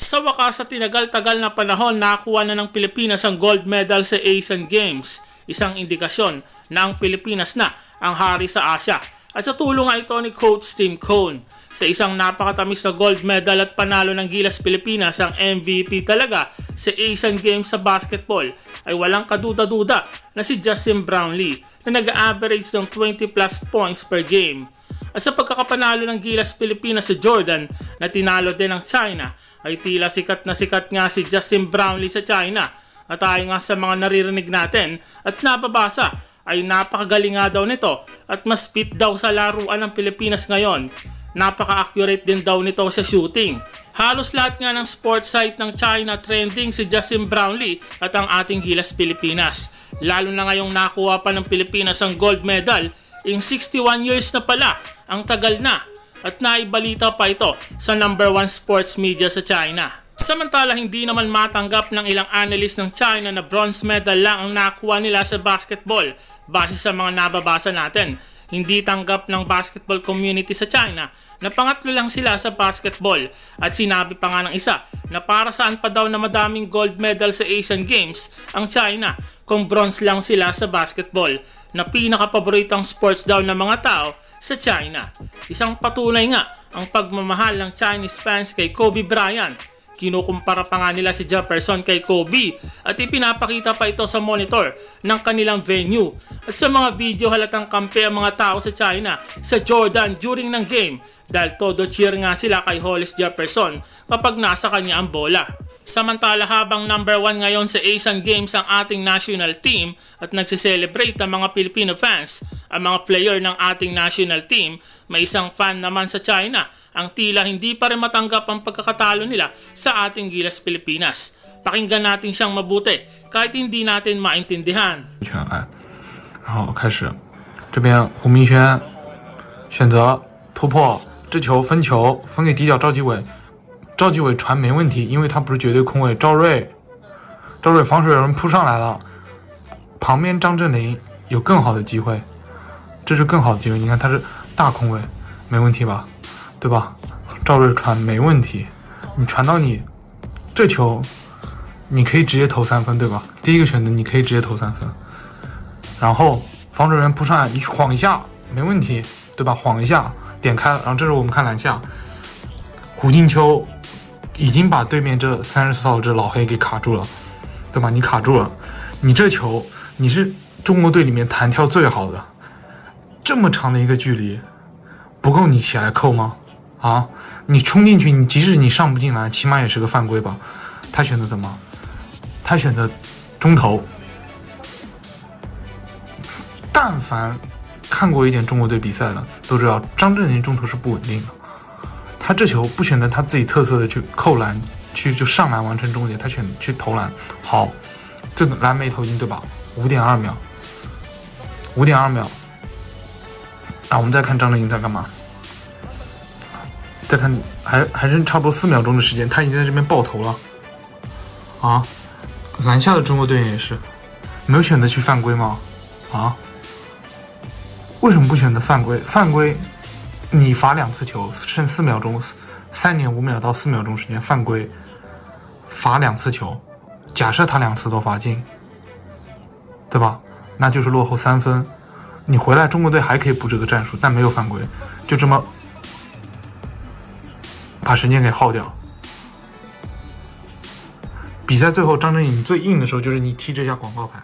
Sa wakas sa tinagal-tagal na panahon, nakakuha na ng Pilipinas ang gold medal sa Asian Games. Isang indikasyon na ang Pilipinas na ang hari sa Asia. At sa tulong nga ito ni Coach Tim Cone. Sa isang napakatamis na gold medal at panalo ng Gilas Pilipinas, ang MVP talaga sa Asian Games sa basketball ay walang kaduda-duda na si Justin Brownlee na nag-average ng 20 plus points per game. At sa pagkakapanalo ng Gilas Pilipinas sa Jordan na tinalo din ng China, ay tila sikat na sikat nga si Justin Brownlee sa China. At tayo nga sa mga naririnig natin at nababasa ay napakagaling nga daw nito at mas fit daw sa laruan ng Pilipinas ngayon. Napaka-accurate din daw nito sa shooting. Halos lahat nga ng sports site ng China trending si Justin Brownlee at ang ating Gilas Pilipinas. Lalo na ngayong nakuha pa ng Pilipinas ang gold medal in 61 years na pala ang tagal na at naibalita pa ito sa number one sports media sa China. Samantala hindi naman matanggap ng ilang analyst ng China na bronze medal lang ang nakuha nila sa basketball base sa mga nababasa natin. Hindi tanggap ng basketball community sa China na pangatlo lang sila sa basketball at sinabi pa nga ng isa na para saan pa daw na madaming gold medal sa Asian Games ang China kung bronze lang sila sa basketball na pinakapaboritong sports daw ng mga tao sa China. Isang patunay nga ang pagmamahal ng Chinese fans kay Kobe Bryant Kinukumpara pa nga nila si Jefferson kay Kobe at ipinapakita pa ito sa monitor ng kanilang venue. At sa mga video halatang kampe ang mga tao sa China sa Jordan during ng game dahil todo cheer nga sila kay Hollis Jefferson kapag nasa kanya ang bola. Samantala habang number 1 ngayon sa Asian Games ang ating national team at nagsiselebrate ang mga Filipino fans, ang mga player ng ating national team, may isang fan naman sa China ang tila hindi pa rin matanggap ang pagkakatalo nila sa ating Gilas Pilipinas. Pakinggan natin siyang mabuti kahit hindi natin maintindihan. 全哎，然后开始，这边胡明轩选择突破， 这球分球分给底角赵继伟，赵继伟传没问题，因为他不是绝对空位。赵睿，赵睿防守人扑上来了，旁边张镇麟有更好的机会，这是更好的机会。你看他是大空位，没问题吧？对吧？赵睿传没问题，你传到你这球，你可以直接投三分，对吧？第一个选择你可以直接投三分，然后防守人扑上来，你晃一下没问题，对吧？晃一下点开了，然后这时候我们看篮下，胡金秋已经把对面这三十四号这老黑给卡住了，对吧？你卡住了，你这球你是中国队里面弹跳最好的，这么长的一个距离，不够你起来扣吗？啊，你冲进去，你即使你上不进来，起码也是个犯规吧？他选择怎么？他选择中投。但凡看过一点中国队比赛的都知道，张镇麟中投是不稳定的。他这球不选择他自己特色的去扣篮，去就上篮完成终结，他选去投篮。好，这个篮没投进，对吧？五点二秒，五点二秒。啊，我们再看张镇麟在干嘛？再看，还还剩差不多四秒钟的时间，他已经在这边爆头了。啊，篮下的中国队也是，没有选择去犯规吗？啊？为什么不选择犯规？犯规，你罚两次球，剩四秒钟，三点五秒到四秒钟时间，犯规，罚两次球，假设他两次都罚进，对吧？那就是落后三分。你回来，中国队还可以布这个战术，但没有犯规，就这么把时间给耗掉。比赛最后，张镇麟最硬的时候就是你踢这下广告牌。